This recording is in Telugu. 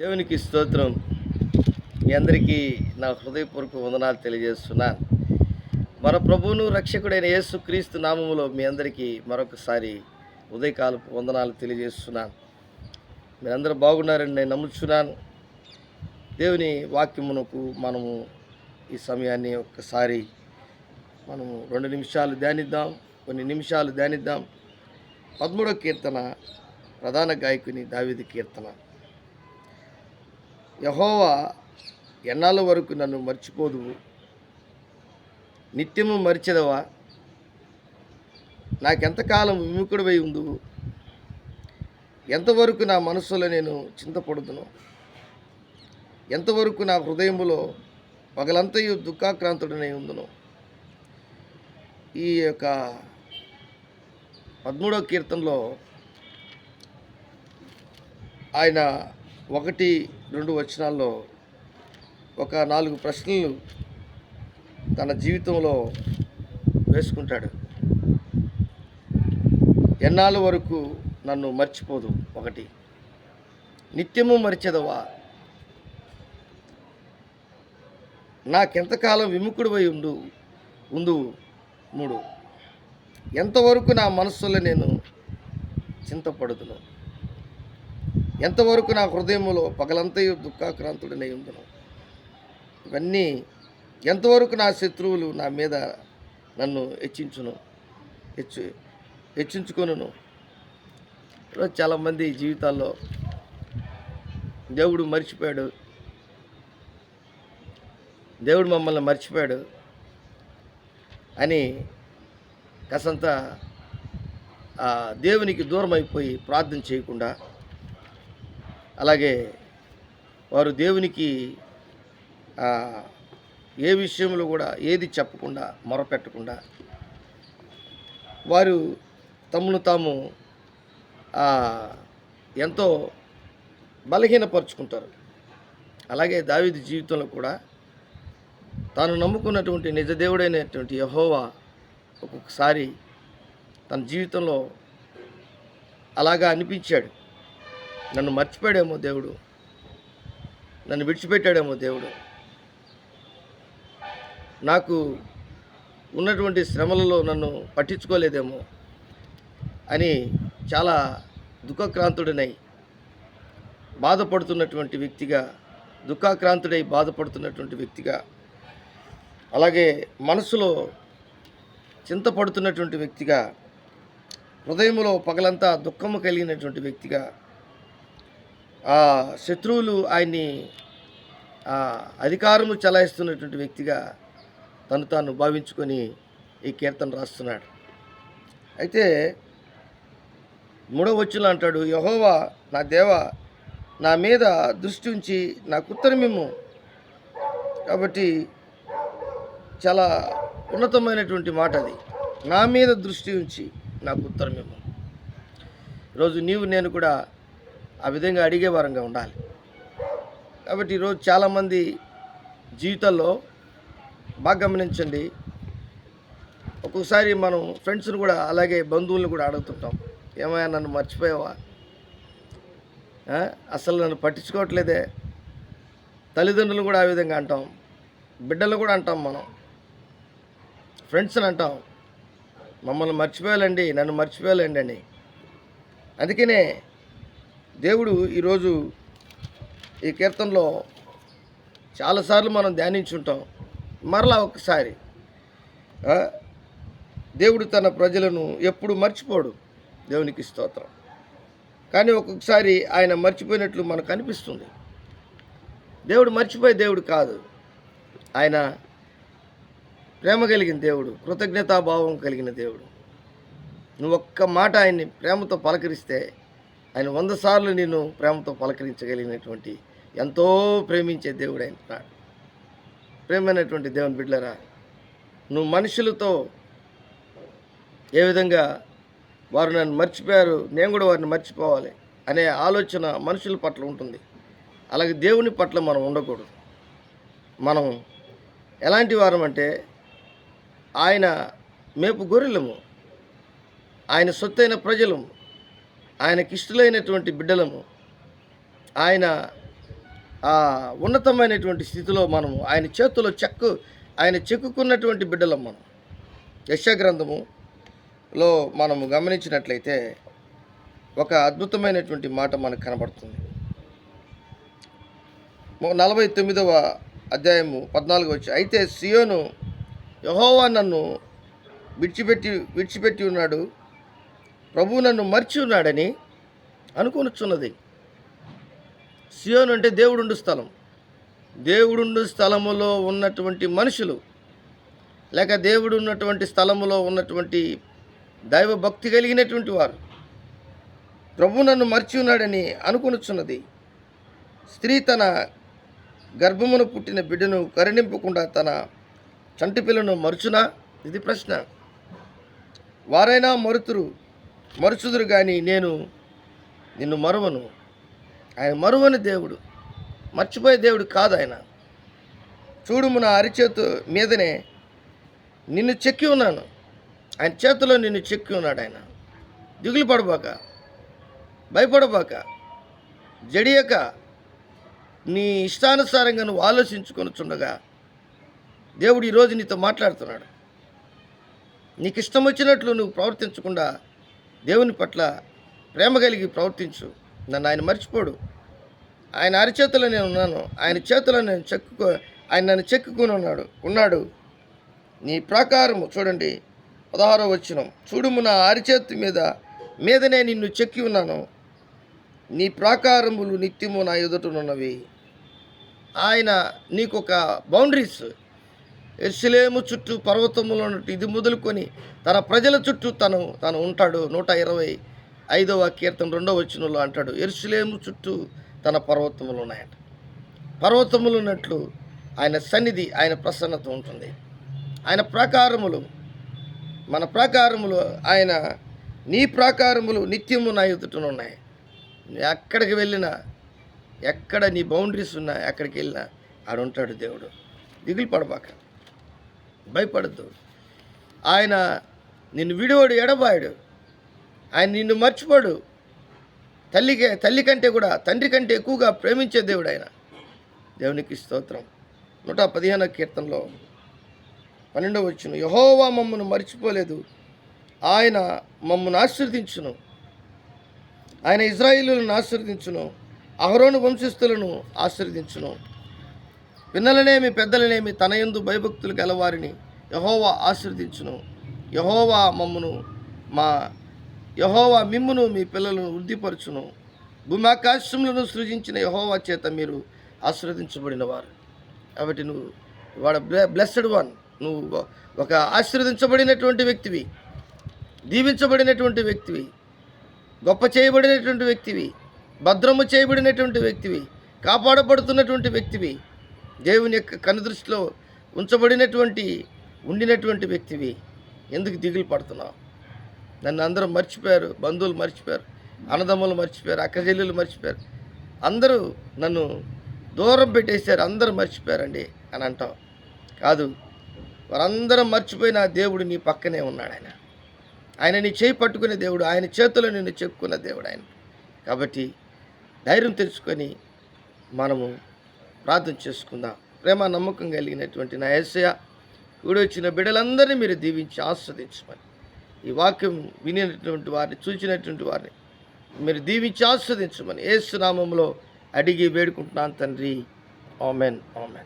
దేవునికి స్తోత్రం. మీ అందరికీ నా హృదయపూర్వక వందనాలు తెలియజేస్తున్నాను మన ప్రభువును రక్షకుడైన యేసు క్రీస్తు నామములో మీ అందరికీ మరొకసారి ఉదయకాలపు వందనాలు తెలియజేస్తున్నాను మీరందరూ బాగున్నారని నేను నమ్ముచున్నాను. దేవుని వాక్యమునకు మనము ఈ సమయాన్ని ఒక్కసారి మనము రెండు నిమిషాలు ధ్యానిద్దాం కొన్ని నిమిషాలు ధ్యానిద్దాం. పదమూడో కీర్తన ప్రధాన గాయకుని దావిది కీర్తన. యహోవా ఎన్నాళ్ళ వరకు నన్ను మర్చిపోదువు నిత్యము మరిచెదవా? నాకెంతకాలం విముఖుడివై ఉందువు ఎంతవరకు నా మనస్సులో నేను చింతపడుదును? ఎంతవరకు నా హృదయంలో పగలంతయు దుఃఖాక్రాంతుడనై ఉందును ఈ యొక్క పదమూడవ కీర్తనలో ఆయన ఒకటి రెండు వచనాల్లో ఒక నాలుగు ప్రశ్నలు తన జీవితంలో వేసుకుంటాడు. ఎన్నాళ్ళ వరకు నన్ను మర్చిపోదు ఒకటి. నిత్యము మరిచెదవా? నాకెంతకాలం విముఖుడివై ఉండు ఉండు మూడు. ఎంతవరకు నా మనస్సులో నేను చింతపడుతును ఎంతవరకు నా హృదయంలో పగలంతయు దుఃఖాక్రాంతుడనై ఉందును ఇవన్నీ ఎంతవరకు నా శత్రువులు నా మీద నన్ను హెచ్చించును హెచ్చు హెచ్చించుకొనును. చాలామంది జీవితాల్లో దేవుడు మర్చిపోయాడు. దేవుడు మమ్మల్ని మర్చిపోయాడు అని కాసంత ఆ, దేవునికి దూరం అయిపోయి ప్రార్థన చేయకుండా అలాగే వారు దేవునికి ఏ విషయంలో కూడా ఏది చెప్పకుండా మొరపెట్టకుండా వారు తమను తాము ఎంతో బలహీనపరుచుకుంటారు. అలాగే దావిది జీవితంలో కూడా తాను నమ్ముకున్నటువంటి నిజ దేవుడైనటువంటి యహోవా ఒక్కొక్కసారి తన జీవితంలో అలాగా అనిపించాడు. నన్ను మర్చిపోయాడేమో దేవుడు. నన్ను విడిచిపెట్టాడేమో దేవుడు. నాకు ఉన్నటువంటి శ్రమలలో నన్ను పట్టించుకోలేదేమో అని చాలా దుఃఖక్రాంతుడినై బాధపడుతున్నటువంటి వ్యక్తిగా దుఃఖాక్రాంతుడై బాధపడుతున్నటువంటి వ్యక్తిగా అలాగే మనసులో చింతపడుతున్నటువంటి వ్యక్తిగా హృదయంలో పగలంతా దుఃఖము కలిగినటువంటి వ్యక్తిగా శత్రువులు ఆయన్ని ఆ అధికారము చలాయిస్తున్నటువంటి వ్యక్తిగా తను తాను భావించుకొని ఈ కీర్తన రాస్తున్నాడు. అయితే మూడవ వచ్చిన అంటాడు యహోవా నా దేవ నా మీద దృష్టి ఉంచి నాకు ఉత్తరమిమ్ము కాబట్టి చాలా ఉన్నతమైనటువంటి మాట అది. నా మీద దృష్టి ఉంచి నాకు ఉత్తరమిమ్ము ఈరోజు నీవు నేను కూడా ఆ విధంగా అడిగే వారంగా ఉండాలి. కాబట్టి ఈరోజు చాలామంది జీవితాల్లో బాగా గమనించండి. ఒక్కొక్కసారి మనం ఫ్రెండ్స్ని కూడా అలాగే బంధువులను కూడా అడుగుతుంటాం. ఏమైనా నన్ను మర్చిపోయావా? అసలు నన్ను పట్టించుకోవట్లేదే. తల్లిదండ్రులు కూడా ఆ విధంగా అంటాం. బిడ్డలు కూడా అంటాం మనం. ఫ్రెండ్స్ని అంటాం. మమ్మల్ని మర్చిపోయాలండి నన్ను మర్చిపోయాలండి అని. అందుకనే దేవుడు ఈరోజు ఈ కీర్తనలో చాలాసార్లు మనం ధ్యానించుంటాం. మరలా ఒకసారి దేవుడు తన ప్రజలను ఎప్పుడు మర్చిపోడు. దేవునికి స్తోత్రం. కానీ ఒక్కొక్కసారి ఆయన మర్చిపోయినట్లు మనకు అనిపిస్తుంది. దేవుడు మర్చిపోయే దేవుడు కాదు. ఆయన ప్రేమ కలిగిన దేవుడు కృతజ్ఞతాభావం కలిగిన దేవుడు. నువ్వు ఒక్క మాట ఆయన్ని ప్రేమతో పలకరిస్తే ఆయన వంద సార్లు నేను ప్రేమతో పలకరించగలిగినటువంటి ఎంతో ప్రేమించే దేవుడు ఆయన ఉన్నాడు. ప్రేమైనటువంటి దేవుని బిడ్డలరా నువ్వు మనుషులతో ఏ విధంగా వారు నన్ను మర్చిపోయారు నేను కూడా వారిని మర్చిపోవాలి అనే ఆలోచన మనుషుల పట్ల ఉంటుంది అలాగే దేవుని పట్ల మనం ఉండకూడదు మనం ఎలాంటి వారం అంటే ఆయన మేపు గొర్రెలము ఆయన సొత్తైన ప్రజలము ఆయనకి ఇష్టలైనటువంటి బిడ్డలము ఆయన ఆ ఉన్నతమైనటువంటి స్థితిలో మనము ఆయన చేతిలో చెక్కు ఆయన చెక్కుకున్నటువంటి బిడ్డలం మనం. యశగ్రంథములో మనము గమనించినట్లయితే ఒక అద్భుతమైనటువంటి మాట మనకు కనబడుతుంది. నలభై తొమ్మిదవ అధ్యాయము పద్నాలుగు వచ్చి అయితే సియోను యహోవా నన్ను విడిచిపెట్టి విడిచిపెట్టి ఉన్నాడు ప్రభువు నన్ను మర్చి ఉన్నాడని అనుకొనుచున్నది. సియోన్ అంటే దేవుడుండు స్థలం. దేవుడుండు స్థలములో ఉన్నటువంటి మనుషులు లేక దేవుడు ఉన్నటువంటి స్థలములో ఉన్నటువంటి దైవ భక్తి కలిగినటువంటి వారు ప్రభు నన్ను మర్చి ఉన్నాడని అనుకొనుచున్నది. స్త్రీ తన గర్భమును పుట్టిన బిడ్డను కరుణింపకుండా తన చంటి పిల్లను మరుచునా? ఇది ప్రశ్న. వారైనా మరుతురు మరుచుదురు కానీ నేను నిన్ను మరువను. ఆయన మరువని దేవుడు మర్చిపోయే దేవుడు కాదు ఆయన. చూడుము నా అరిచేతు మీదనే నిన్ను చెక్కి ఉన్నాను. ఆయన చేతిలో నిన్ను చెక్కి ఉన్నాడు ఆయన. దిగులు పడబాక భయపడబాక జడియక నీ ఇష్టానుసారంగా నువ్వు ఆలోచించుకొనుచుండగా దేవుడు ఈరోజు నీతో మాట్లాడుతున్నాడు. నీకు ఇష్టం వచ్చినట్లు నువ్వు ప్రవర్తించకుండా దేవుని పట్ల ప్రేమ కలిగి ప్రవర్తించు. నన్ను ఆయన మర్చిపోడు. ఆయన అరిచేతిలో నేను ఉన్నాను. ఆయన చేతిలో నేను చెక్కుకో ఆయన నన్ను చెక్కుకొని ఉన్నాడు. ఉన్నాడు. నీ ప్రాకారము చూడండి. పదహారో వచ్చిన చూడుము నా అరిచేతి మీద మీదనే నిన్ను చెక్కి ఉన్నాను. నీ ప్రాకారములు నిత్యము నా ఎదుటనున్నవి ఆయన నీకు ఒక బౌండరీస్. ఎర్సిలేము చుట్టూ పర్వతములు ఉన్నట్టు ఇది మొదలుకొని తన ప్రజల చుట్టూ తను తను ఉంటాడు. నూట ఇరవై ఐదవ కీర్తన రెండవ వచనంలో అంటాడు ఎర్సిలేము చుట్టూ తన పర్వతములు ఉన్నాయంట. పర్వతములు ఉన్నట్లు ఆయన సన్నిధి ఆయన ప్రసన్నత ఉంటుంది. ఆయన ప్రాకారములు మన ప్రాకారములు ఆయన నీ ప్రాకారములు నిత్యము నా ఎదుటనున్నాయి ఎక్కడికి వెళ్ళినా ఎక్కడ నీ బౌండరీస్ ఉన్నా ఎక్కడికి వెళ్ళినా ఆడుంటాడు దేవుడు. దిగులు పడబాక. భయపడద్దు. ఆయన నిన్ను విడివాడు ఎడబాయడు. ఆయన నిన్ను మర్చిపోడు. తల్లికి తల్లి కంటే కూడా తండ్రి కంటే ఎక్కువగా ప్రేమించే దేవుడు ఆయన దేవునికి స్తోత్రం. నూట పదిహేనో కీర్తనలో పన్నెండవ వచ్చును యహోవా మమ్మను మర్చిపోలేదు. ఆయన మమ్మను ఆశీర్దించును ఆయన ఇజ్రాయిలులను ఆశీర్దించును అహరోను వంశస్థులను ఆశీర్దించును పిన్నలనేమి పెద్దలనేమి తన యందు భయభక్తులు గలవారిని యహోవా ఆశీర్దించును యహోవా మమ్మును మా యహోవా మిమ్మును మీ పిల్లలను వృద్ధిపరచును. భూమాకాశములను సృజించిన యహోవా చేత మీరు ఆశీర్వదించబడిన వారు కాబట్టి నువ్వు వాడ బ్లెస్డ్ వన్. నువ్వు ఒక ఆశీర్వదించబడినటువంటి వ్యక్తివి. దీవించబడినటువంటి వ్యక్తివి. గొప్ప చేయబడినటువంటి వ్యక్తివి. భద్రము చేయబడినటువంటి వ్యక్తివి. కాపాడబడుతున్నటువంటి వ్యక్తివి. దేవుని యొక్క కనుదృష్టిలో ఉంచబడినటువంటి ఉండినటువంటి వ్యక్తివి. ఎందుకు దిగులు పడుతున్నావు? నన్ను అందరూ మర్చిపోయారు బంధువులు మర్చిపోయారు అన్నదమ్ములు మర్చిపోయారు అక్కజెల్లులు మర్చిపోయారు. అందరూ నన్ను దూరం పెట్టేశారు అందరూ మర్చిపోయారండి అని అంటాం. కాదు వారందరూ మర్చిపోయిన దేవుడు నీ పక్కనే ఉన్నాడు ఆయన. ఆయన నీ చేయి పట్టుకునే దేవుడు ఆయన చేతిలో నిన్ను చెప్పుకున్న దేవుడు ఆయన. కాబట్టి ధైర్యం తెచ్చుకొని మనము ప్రార్థన చేసుకుందాం. ప్రేమ నమ్మకం కలిగినటువంటి నా ఏసయ కూడి బిడ్డలందరినీ మీరు దీవించి ఆస్వాదించమని. ఈ వాక్యం వినినటువంటి వారిని చూచినటువంటి వారిని మీరు దీవించి ఆస్వాదించమని. ఏసునామంలో అడిగి వేడుకుంటున్నాను తండ్రి. Amen amen.